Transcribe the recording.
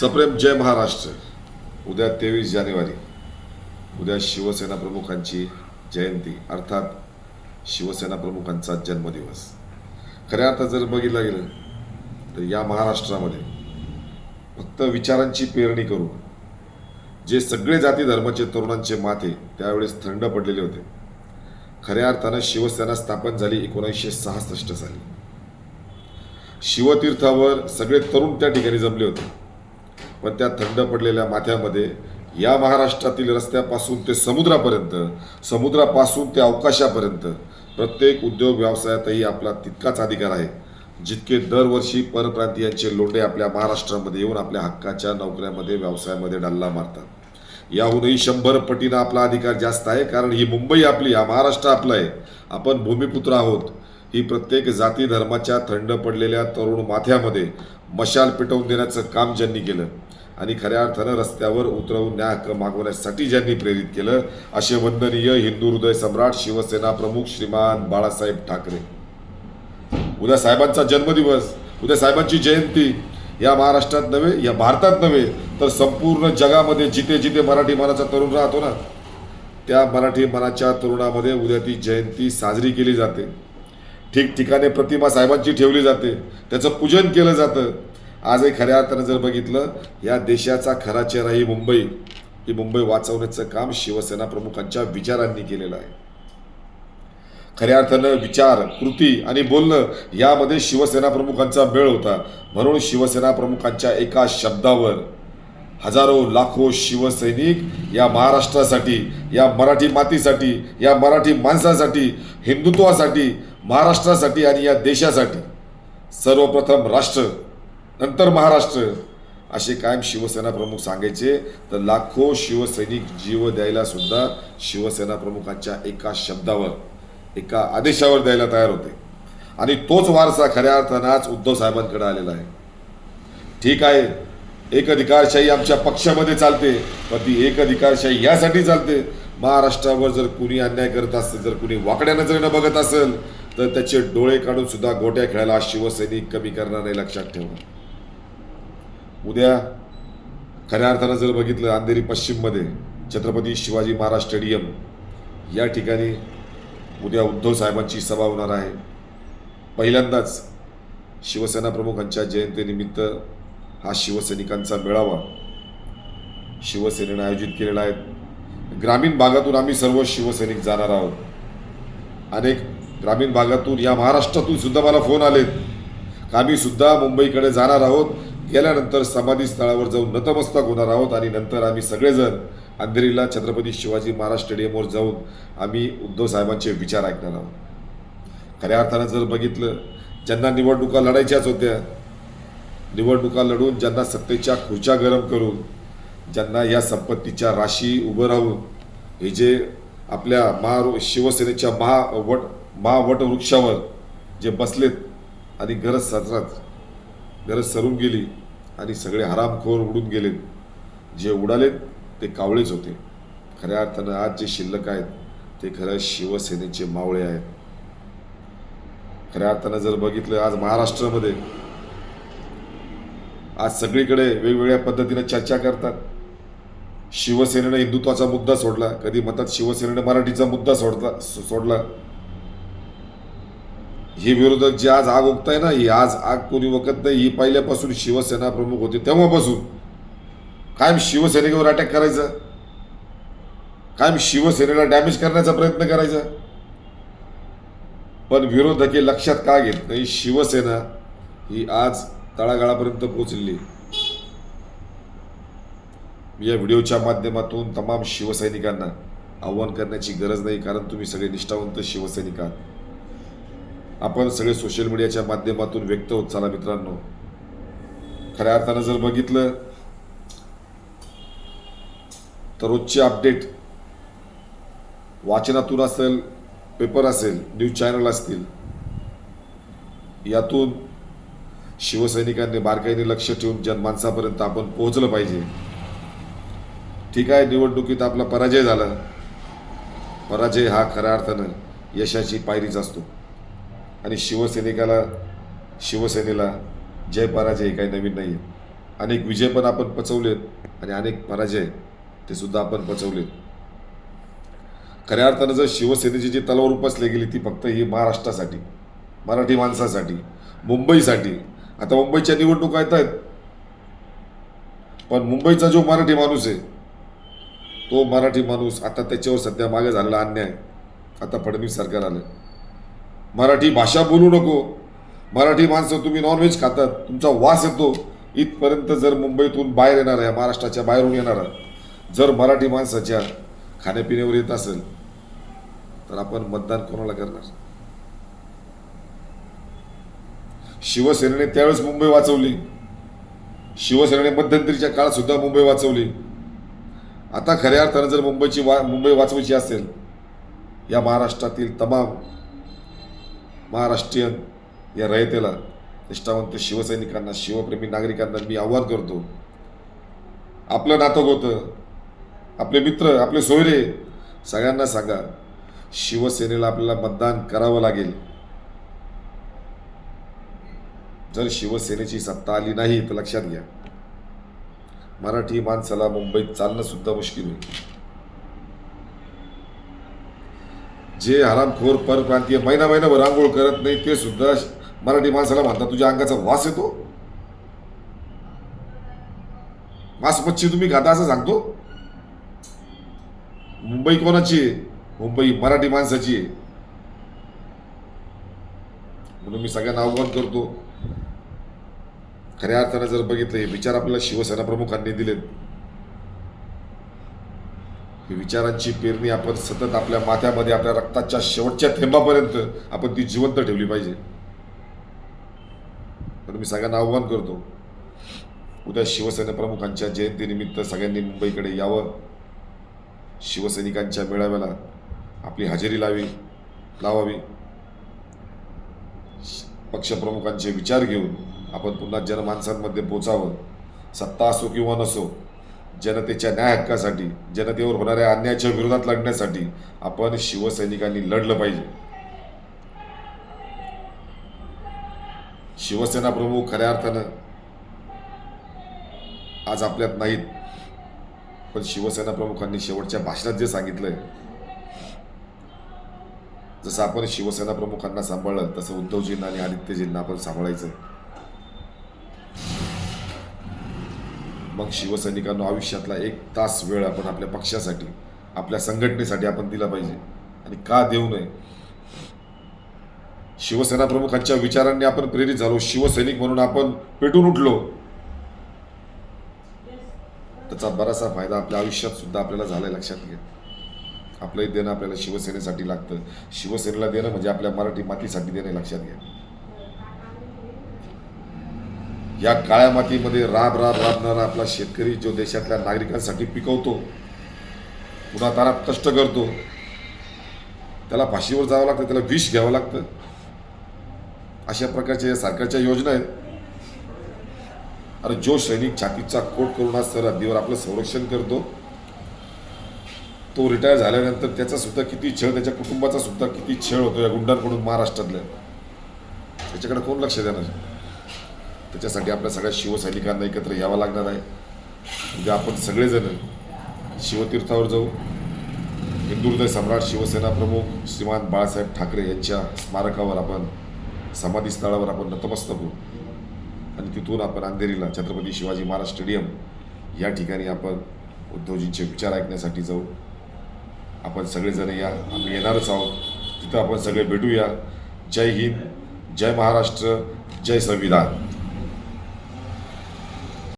सप्रेम जय महाराष्ट्र. उद्या तेवीस जानेवारी. उद्या शिवसेना प्रमुखांची जयंती. अर्थात शिवसेना प्रमुखांचा जन्मदिवस. खऱ्या अर्थात जर बघितलं गेलं तर या महाराष्ट्रामध्ये फक्त विचारांची पेरणी करून जे सगळे जाती धर्माचे तरुणांचे माथे त्यावेळेस थंड पडलेले होते. खऱ्या अर्थानं शिवसेना स्थापन झाली एकोणीसशे सहासष्ट साली. शिवतीर्थावर सगळे तरुण त्या ठिकाणी जमले होते. पण त्या थंड पडलेल्या माथ्यामध्ये या महाराष्ट्रातील रस्त्यापासून ते समुद्रापर्यंत समुद्रापासून ते अवकाशापर्यंत प्रत्येक उद्योग व्यवसायातही आपला तितकाच अधिकार आहे जितके दरवर्षी परप्रांतीयांचे लोंढे आपल्या महाराष्ट्रामध्ये येऊन आपल्या हक्काच्या नोकऱ्यामध्ये व्यवसायामध्ये डल्ला मारतात. याहूनही शंभर पटीनं आपला अधिकार जास्त आहे कारण ही मुंबई आपली हा महाराष्ट्र आपला आहे. आपण भूमिपुत्र आहोत. ही प्रत्येक जाती धर्माच्या थंड पडलेल्या तरुण माथ्यामध्ये मशाल पेटवून देण्याचं काम ज्यांनी केलं आणि खऱ्या अर्थानं रस्त्यावर उतरवून न्याय हक्क मागवण्यासाठी ज्यांनी प्रेरित केलं असे वंदनीय हिंदू हृदय सम्राट शिवसेना प्रमुख श्रीमान बाळासाहेब ठाकरे. उद्या साहेबांचा जन्मदिवस उद्या साहेबांची जयंती या महाराष्ट्रात नव्हे या भारतात नव्हे तर संपूर्ण जगामध्ये जिथे जिथे मराठी मनाचा तरुण राहतो ना त्या मराठी मनाच्या तरुणामध्ये उद्या ती जयंती साजरी केली जाते. ठिकठिकाणी प्रतिमा साहेबांची ठेवली जाते त्याचं पूजन केलं जातं आजही खऱ्या अर्थानं जर बघितलं या देशाचा खरा चेहरा ही मुंबई. ही मुंबई वाचवण्याचं काम शिवसेना प्रमुखांच्या विचारांनी केलेलं आहे. खऱ्या अर्थानं विचार कृती आणि बोलणं यामध्ये शिवसेना प्रमुखांचा मेळ होता. म्हणून शिवसेना प्रमुखांच्या एका शब्दावर हजारो लाखो शिवसैनिक या महाराष्ट्रासाठी या मराठी मातीसाठी या मराठी माणसासाठी हिंदुत्वासाठी महाराष्ट्रासाठी आणि या देशासाठी सर्वप्रथम राष्ट्र नंतर महाराष्ट्र. असे कायम शिवसेना प्रमुख सांगायचे तर लाखो शिवसैनिक जीव द्यायला सुद्धा शिवसेना प्रमुखांच्या एका शब्दावर एका आदेशावर द्यायला तयार होते. आणि तोच वारसा खऱ्या अर्थानं आज उद्धव साहेबांकडे आलेला आहे. ठीक आहे एक अधिकारशाही आमच्या पक्षामध्ये चालते पण ती एक अधिकारशाही यासाठी चालते. महाराष्ट्रावर जर कुणी अन्याय करत असेल जर कुणी वाकड्या नजरेनं बघत असेल तर त्याचे डोळे काढून सुद्धा गोट्या खेळायला शिवसैनिक कमी करणार नाही लक्षात ठेवा. उद्या खऱ्या अर्थानं जर बघितलं अंधेरी पश्चिममध्ये छत्रपती शिवाजी महाराज स्टेडियम या ठिकाणी उद्या उद्धव साहेबांची सभा होणार आहे. पहिल्यांदाच शिवसेना प्रमुखांच्या जयंतीनिमित्त हा शिवसैनिकांचा मेळावा शिवसेनेनं आयोजित केलेला आहे. ग्रामीण भागातून आम्ही सर्व शिवसैनिक जाणार आहोत. अनेक ग्रामीण भागातून या महाराष्ट्रातून सुद्धा मला फोन आलेत. का आम्ही सुद्धा मुंबईकडे जाणार आहोत. गेल्यानंतर समाधी स्थळावर जाऊन नतमस्तक होणार आहोत आणि नंतर आम्ही सगळेजण अंधेरीला छत्रपती शिवाजी महाराज स्टेडियमवर जाऊन आम्ही उद्धव साहेबांचे विचार ऐकणार आहोत. खऱ्या अर्थानं जर बघितलं ज्यांना निवडणुका लढायच्याच होत्या निवडणुका लढून ज्यांना सत्तेच्या खुर्च्या गरम करून ज्यांना या संपत्तीच्या राशी उभं राहून हे जे आपल्या महा शिवसेनेच्या महा महावट महावटवृक्षावर जे बसलेत आणि गरज साजरात गरज सरून गेली आणि सगळे हरामखोर उडून गेलेत जे उडालेत ते कावळेच होते. खऱ्या अर्थानं आज जे शिल्लक आहेत ते खरं शिवसेनेचे मावळे आहेत. खऱ्या अर्थानं जर बघितलं आज महाराष्ट्रामध्ये आज सगळीकडे वेगवेगळ्या पद्धतीने चर्चा करतात. शिवसेनेनं हिंदुत्वाचा मुद्दा सोडला कधी म्हणतात शिवसेनेनं मराठीचा मुद्दा सोडला सोडला. हे विरोधक जे आज आग ओकताय ना ही आज आग कोणी वकत नाही. ही पहिल्यापासून शिवसेना प्रमुख होते. तेव्हापासून कायम शिवसेनेवर अटॅक करायचं. कायम शिवसेनेला डॅमेज करण्याचा प्रयत्न करायचा. पण विरोधक हे लक्षात का घेत नाही? शिवसेना ही आज तळागाळापर्यंत पोचलेली मी या व्हिडिओच्या माध्यमातून तमाम शिवसैनिकांना आव्हान करण्याची गरज नाही कारण तुम्ही सगळे निष्ठावंत शिवसैनिक आहात. आपण सगळे सोशल मीडियाच्या माध्यमातून व्यक्त होत चाला मित्रांनो. खऱ्या अर्थानं जर बघितलं तर रोजचे अपडेट वाचनातून असेल पेपर असेल न्यूज चॅनल असतील यातून शिवसैनिकांनी बारकाईने लक्ष ठेवून जनमानसापर्यंत आपण पोहोचलं पाहिजे. ठीक आहे निवडणुकीत आपला पराजय झाला. पराजय हा खऱ्या अर्थानं यशाची पायरीच असतो. आणि शिवसैनिकाला शिवसेनेला जय पराजय हे काही नवीन नाही आहे अनेक विजय पण आपण पचवलेत आणि अनेक पराजय ते सुद्धा आपण पचवलेत. खऱ्या अर्थानं जर शिवसेनेची जी तलवार उपसली गेली ती फक्त ही महाराष्ट्रासाठी मराठी माणसासाठी मुंबईसाठी. आता मुंबईच्या निवडणुका येत आहेत. पण मुंबईचा जो मराठी माणूस आहे तो मराठी माणूस आता त्याच्यावर सध्या मागे झालेला अन्याय. आता फडणवीस सरकार आलं मराठी भाषा बोलू नको. मराठी माणसं तुम्ही नॉनव्हेज खातात. तुमचा वास येतो. इथपर्यंत जर मुंबईतून बाहेर येणार आहे महाराष्ट्राच्या बाहेरून येणार जर मराठी माणसाच्या खाण्यापिण्यावर येत असेल तर आपण मतदान कोणाला करणार? शिवसेनेने त्यावेळेस मुंबई वाचवली. शिवसेनेने मध्यंतरीच्या काळात सुद्धा मुंबई वाचवली. आता खऱ्या अर्थानं जर मुंबईची वा मुंबई वाचवायची असेल या महाराष्ट्रातील तमाम महाराष्ट्रीयन या रयतेला निष्ठावंत शिवसैनिकांना शिवप्रेमी नागरिकांना मी आव्हान करतो. आपलं नातं होतं. आपले मित्र आपले सोयरे सगळ्यांना सांगा शिवसेनेला आपल्याला मतदान करावं लागेल. जर शिवसेनेची सत्ता आली नाही तर लक्षात घ्या. मराठी माणसाला मुंबईत चालणं सुद्धा मुश्किल होईल जे हरामखोर परप्रांतीय महिना महिनाभर आंघोळ करत नाही ते सुद्धा मराठी माणसाला म्हणतात तुझ्या अंगाचा वास येतो. मांस मच्छी तुम्ही खाता असं सांगतो? मुंबई कोणाची आहे? मुंबई मराठी माणसाची आहे. म्हणून मी सगळ्यांना आव्हान करतो. खऱ्या अर्थानं जर बघितलं हे विचार आपल्याला शिवसेना प्रमुखांनी दिलेत. विचारांची पेरणी आपण सतत आपल्या माथ्यामध्ये आपल्या रक्ताच्या शेवटच्या थेंबापर्यंत आपण ती जिवंत ठेवली पाहिजे. तर मी सगळ्यांना आव्हान करतो उद्या शिवसेना प्रमुखांच्या जयंतीनिमित्त सगळ्यांनी मुंबईकडे यावं. शिवसैनिकांच्या मेळाव्याला आपली हजेरी लावी लावावी. पक्षप्रमुखांचे विचार घेऊन आपण पुन्हा जनमानसांमध्ये पोचावं. सत्ता असो किंवा नसो जनतेच्या न्याय हक्कासाठी जनतेवर होणाऱ्या अन्यायाच्या विरोधात लढण्यासाठी आपण शिवसैनिकांनी लढलं पाहिजे. शिवसेना प्रमुख खऱ्या अर्थानं आज आपल्यात नाहीत. पण शिवसेना प्रमुखांनी शेवटच्या भाषणात जे सांगितलंय जसं आपण शिवसेना प्रमुखांना सांभाळलं तसं उद्धवजींना आणि आदित्यजींना आपण सांभाळायचं. मग शिवसैनिकांना आयुष्यातला एक तास वेळ आपण आपल्या पक्षासाठी आपल्या संघटनेसाठी आपण दिला पाहिजे. आणि का देऊ नये? शिवसेना प्रमुखांच्या विचारांनी आपण प्रेरित झालो. शिवसैनिक म्हणून आपण पेटून उठलो. त्याचा बराचसा फायदा आपल्या आयुष्यात सुद्धा आपल्याला झालाय लक्षात घ्या. आपलंही देणं आपल्याला शिवसेनेसाठी लागतं. शिवसेनेला देणं म्हणजे आपल्या मराठी मातीसाठी देणं लक्षात घ्या. या काळ्या मातीमध्ये राब राब राबणारा आपला शेतकरी जो देशातल्या नागरिकांसाठी पिकवतो पुन्हा तारात कष्ट करतो त्याला फाशीवर जावं लागतं त्याला विष घ्यावं लागतं. अशा प्रकारच्या या सरकारच्या योजना आहेत. अरे जो सैनिक छातीचा कोट करून आज सरहद्दीवर आपलं संरक्षण करतो तो रिटायर झाल्यानंतर त्याचा सुद्धा किती छळ त्याच्या कुटुंबाचा सुद्धा किती छळ होतो या गुंडांकडून महाराष्ट्रातल्या. त्याच्याकडे कोण लक्ष देणार? त्याच्यासाठी आपल्या सगळ्या शिवसैनिकांना एकत्र यावं लागणार आहे. म्हणजे आपण सगळेजण शिवतीर्थावर जाऊ. हिंदुहृदय सम्राट शिवसेना प्रमुख श्रीमान बाळासाहेब ठाकरे यांच्या स्मारकावर आपण समाधीस्थळावर आपण नतमस्तक होऊ. आणि तिथून आपण अंधेरीला छत्रपती शिवाजी महाराज स्टेडियम या ठिकाणी आपण उद्धवजींचे विचार ऐकण्यासाठी जाऊ. आपण सगळेजण या आम्ही येणारच आहोत. तिथं आपण सगळे भेटूया. जय हिंद जय महाराष्ट्र जय संविधान.